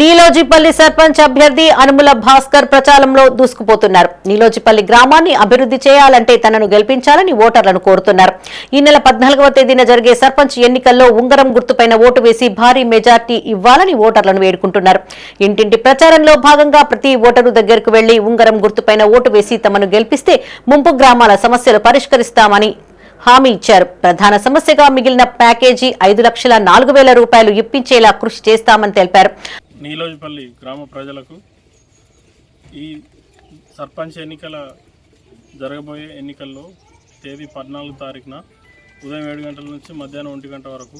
నీలోజిపల్లి సర్పంచ్ అభ్యర్థి అనుముల భాస్కర్ ప్రచారంలో దూసుకుపోతున్నారు. నీలోజిపల్లి గ్రామాన్ని అభివృద్ధి చేయాలంటే తనను గెలిపించాలని ఓటర్లను కోరుతున్నారు. ఈ నెల పద్నాలుగవ తేదీన జరిగే సర్పంచ్ ఎన్నికల్లో ఉంగరం గుర్తుపైన ఓటు వేసి భారీ మెజార్టీ ఇవ్వాలని ఓటర్లను వేడుకుంటున్నారు. ఇంటింటి ప్రచారంలో భాగంగా ప్రతి ఓటరు దగ్గరకు వెళ్ళి ఉంగరం గుర్తుపైన ఓటు వేసి తమను గెలిపిస్తే ముంపు గ్రామాల సమస్యలు పరిష్కరిస్తామని హామీ ఇచ్చారు. ప్రధాన సమస్యగా మిగిలిన ప్యాకేజీ ఐదు లక్షల నాలుగు వేల రూపాయలు ఇప్పించేలా కృషి చేస్తామని తెలిపారు. నీలోజిపల్లి గ్రామ ప్రజలకు ఈ సర్పంచ్ ఎన్నికల జరగబోయే ఎన్నికల్లో తేదీ పద్నాలుగు తారీఖున ఉదయం ఏడు గంటల నుంచి మధ్యాహ్నం ఒంటి గంట వరకు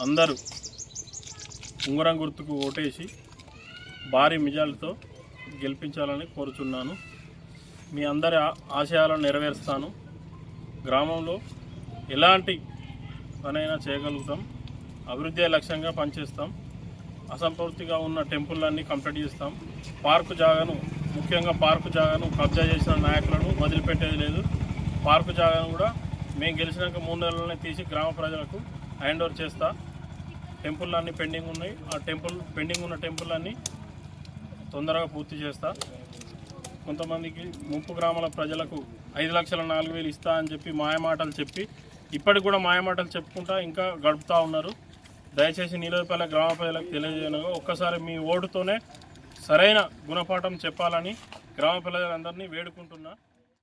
అందరూ ఉంగరం గుర్తుకు ఓటేసి భారీ మెజార్టీతో గెలిపించాలని కోరుచున్నాను. మీ అందరి ఆ- ఆశయాలను నెరవేరుస్తాను. గ్రామంలో ఎలాంటి పనైనా చేయగలుగుతాం. అభివృద్ధి లక్ష్యంగా పనిచేస్తాం. అసంపూర్తిగా ఉన్న టెంపుల్లన్నీ కంప్లీట్ చేస్తాం. పార్కు జాగాను ముఖ్యంగా పార్కు జాగాను కబ్జా చేసిన నాయకులను వదిలిపెట్టేది లేదు. పార్కు జాగాను కూడా మేము గెలిచినాక మూడు నెలలనే తీసి గ్రామ ప్రజలకు హ్యాండ్ ఓవర్ చేస్తా. టెంపుల్లన్నీ పెండింగ్ ఉన్నాయి. ఆ టెంపుల్ పెండింగ్ ఉన్న టెంపుల్లన్నీ తొందరగా పూర్తి చేస్తా. కొంతమందికి ముప్పు గ్రామాల ప్రజలకు ఐదు లక్షల నాలుగు వేలు ఇస్తా అని చెప్పి మాయమాటలు చెప్పి ఇప్పటికి కూడా మాయమాటలు చెప్పుకుంటా ఇంకా గడుపుతూ ఉన్నారు. దయచేసి నీలోపల్లి గ్రామ ప్రజలకు తెలియజేయగా ఒక్కసారి మీ ఓటుతోనే సరైన గుణపాఠం చెప్పాలని గ్రామ ప్రజలందరినీ వేడుకుంటున్నా.